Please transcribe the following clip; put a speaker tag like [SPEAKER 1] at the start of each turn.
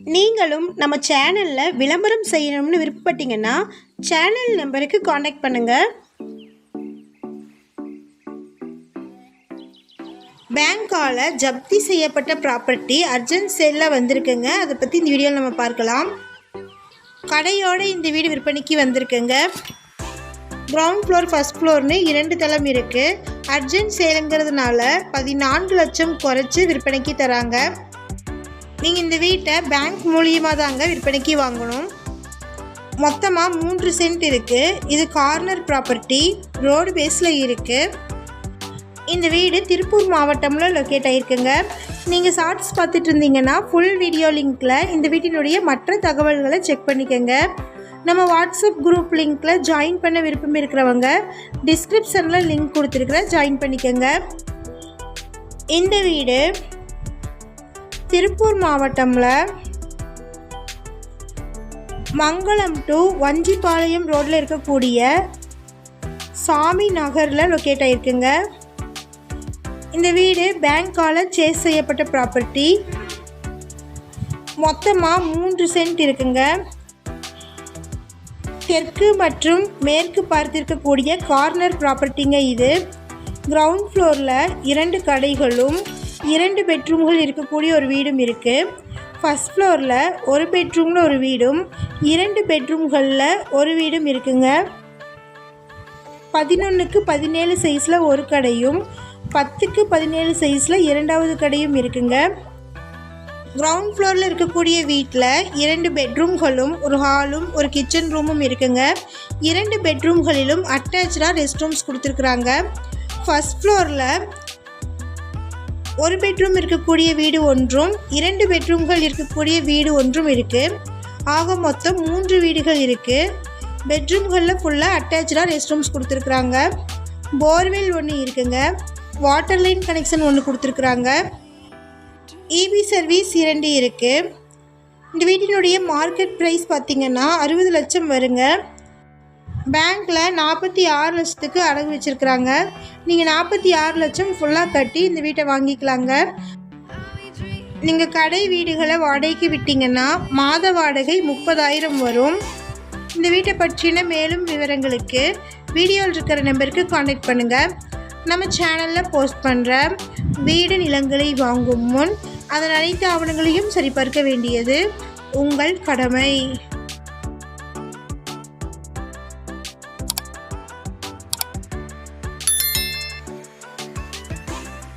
[SPEAKER 1] நீங்களும் நம்ம சேனலில் விளம்பரம் செய்யணும்னு விருப்பப்பட்டீங்கன்னா சேனல் நம்பருக்கு காண்டாக்ட் பண்ணுங்கள் பேங்கால் ஜப்தி செய்யப்பட்ட ப்ராப்பர்ட்டி அர்ஜென்ட் சேலில் வந்திருக்குங்க. அதை பற்றி இந்த வீடியோவில் நம்ம பார்க்கலாம். கடையோட இந்த வீடு விற்பனைக்கு வந்திருக்குங்க. கிரவுண்ட் ஃப்ளோர் ஃபர்ஸ்ட் ஃப்ளோர்னு இரண்டு தளம் இருக்குது அர்ஜென்ட் சேலுங்கிறதுனால பதினான்கு லட்சம் குறைச்சி விற்பனைக்கு தராங்க. நீங்கள் இந்த வீட்டை பேங்க் மூலியமாக தாங்க விற்பனைக்கு வாங்கணும். மொத்தமாக மூன்று சென்ட் இருக்குது இது கார்னர் ப்ராப்பர்ட்டி ரோடு பேஸில் இருக்குது இந்த வீடு திருப்பூர் மாவட்டமில் லொக்கேட் ஆகிருக்குங்க நீங்கள் ஷார்ட்ஸ் பார்த்துட்டு இருந்தீங்கன்னா ஃபுல் வீடியோ லிங்க்கில் இந்த வீட்டினுடைய மற்ற தகவல்களை செக் பண்ணிக்கோங்க. நம்ம வாட்ஸ்அப் குரூப் லிங்க்கில் ஜாயின் பண்ண விருப்பம் இருக்கிறவங்க டிஸ்கிரிப்ஷனில் லிங்க் கொடுத்துருக்குறேன் ஜாயின் பண்ணிக்கோங்க. இந்த வீடு திருப்பூர் மாவட்டமில் மங்களம் டு வஞ்சிபாளையம் ரோட்டில் இருக்கக்கூடிய சாமி நகரில் லொக்கேட் ஆகிருக்குங்க இந்த வீடு பேங்க்கால் சேஸ் செய்யப்பட்ட ப்ராப்பர்ட்டி மொத்தமாக மூன்று சென்ட் இருக்குங்க. தெற்கு மற்றும் மேற்கு பார்த்திருக்கக்கூடிய கார்னர் ப்ராப்பர்ட்டிங்க இது. கிரவுண்ட் ஃப்ளோரில் இரண்டு கடைகளும். இரண்டு பெட்ரூம்கள் இருக்கக்கூடிய ஒரு வீடும் இருக்குது ஃபஸ்ட் ஃப்ளோரில் ஒரு பெட்ரூமில் ஒரு வீடும் இரண்டு பெட்ரூம்களில் ஒரு வீடும் இருக்குங்க. பதினொன்றுக்கு பதினேழு சைஸில் ஒரு கடையும் பத்துக்கு பதினேழு சைஸில் இரண்டாவது கடையும் இருக்குங்க. கிரவுண்ட் ஃப்ளோரில் இருக்கக்கூடிய வீட்டில் இரண்டு பெட்ரூம்களும் ஒரு ஹாலும் ஒரு கிச்சன் ரூமும் இருக்குங்க. இரண்டு பெட்ரூம்களிலும் அட்டாச்சாக ரெஸ்ட் ரூம்ஸ் கொடுத்துருக்குறாங்க. ஃபஸ்ட் ஃப்ளோரில் ஒரு பெட்ரூம் இருக்கக்கூடிய வீடு ஒன்றும் இரண்டு பெட்ரூம்கள் இருக்கக்கூடிய வீடு ஒன்றும் இருக்குது ஆக மொத்தம் மூன்று வீடுகள் இருக்குது பெட்ரூம்களில் ஃபுல்லாக அட்டாச்சாக ரெஸ்ட் ரூம்ஸ் கொடுத்துருக்குறாங்க. போர்வெல் ஒன்று இருக்குங்க. வாட்டர் லைன் கனெக்ஷன் ஒன்று கொடுத்துருக்குறாங்க. இபி சர்வீஸ் இரண்டு இருக்குது இந்த வீட்டினுடைய மார்க்கெட் ப்ரைஸ் பார்த்திங்கன்னா அறுபது லட்சம் வருங்க. பேங்க்கில் நாற்பத்தி ஆறு லட்சத்துக்கு அடகு வச்சுருக்குறாங்க. நீங்கள் நாற்பத்தி ஆறு லட்சம் ஃபுல்லாக கட்டி இந்த வீட்டை வாங்கிக்கலாங்க. நீங்கள் கடை வீடுகளை வாடகைக்கு விட்டீங்கன்னா மாத வாடகை முப்பதாயிரம் வரும். இந்த வீட்டை பற்றின மேலும் விவரங்களுக்கு வீடியோவில் இருக்கிற நம்பருக்கு காண்டாக்ட் பண்ணுங்கள் நம்ம சேனலில் போஸ்ட் பண்ணுற வீடு நிலங்களை வாங்கும் முன் அதன் அனைத்து ஆவணங்களையும் சரிபார்க்க வேண்டியது உங்கள் கடமை.